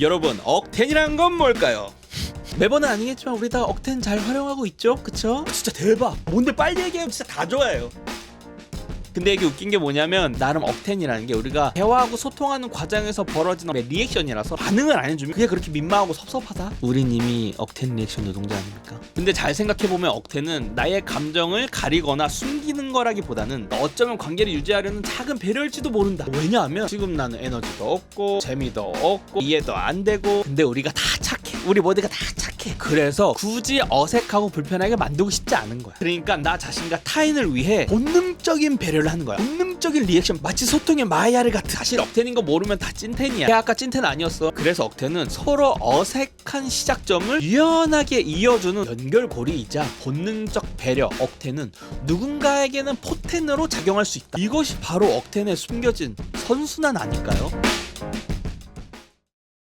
여러분 억텐이란 건 뭘까요? 매번은 아니겠지만 우리 다 억텐 잘 활용하고 있죠? 그쵸? 진짜 대박 뭔데 빨리 얘기하면 진짜 다 좋아해요 근데 이게 웃긴 게 뭐냐면 나름 억텐이라는 게 우리가 대화하고 소통하는 과정에서 벌어지는 리액션이라서 반응을 안 해주면 그게 그렇게 민망하고 섭섭하다? 우린 이미 억텐 리액션 노동자 아닙니까? 근데 잘 생각해보면 억텐은 나의 감정을 가리거나 숨기는 거라기보다는 어쩌면 관계를 유지하려는 작은 배려일지도 모른다 왜냐하면 지금 나는 에너지도 없고 재미도 없고 이해도 안 되고 근데 우리가 다 착해 우리 모두가 다 착해 그래서 굳이 어색하고 불편하게 만들고 싶지 않은 거야. 그러니까 나 자신과 타인을 위해 본능적인 배려를 하는 거야. 본능적인 리액션. 마치 소통의 마야를 같은. 사실 억텐인 거 모르면 다 찐텐이야. 야 아까 찐텐 아니었어. 그래서 억텐은 서로 어색한 시작점을 유연하게 이어주는 연결고리이자 본능적 배려. 억텐은 누군가에게는 포텐으로 작용할 수 있다. 이것이 바로 억텐에 숨겨진 선순환 아닐까요?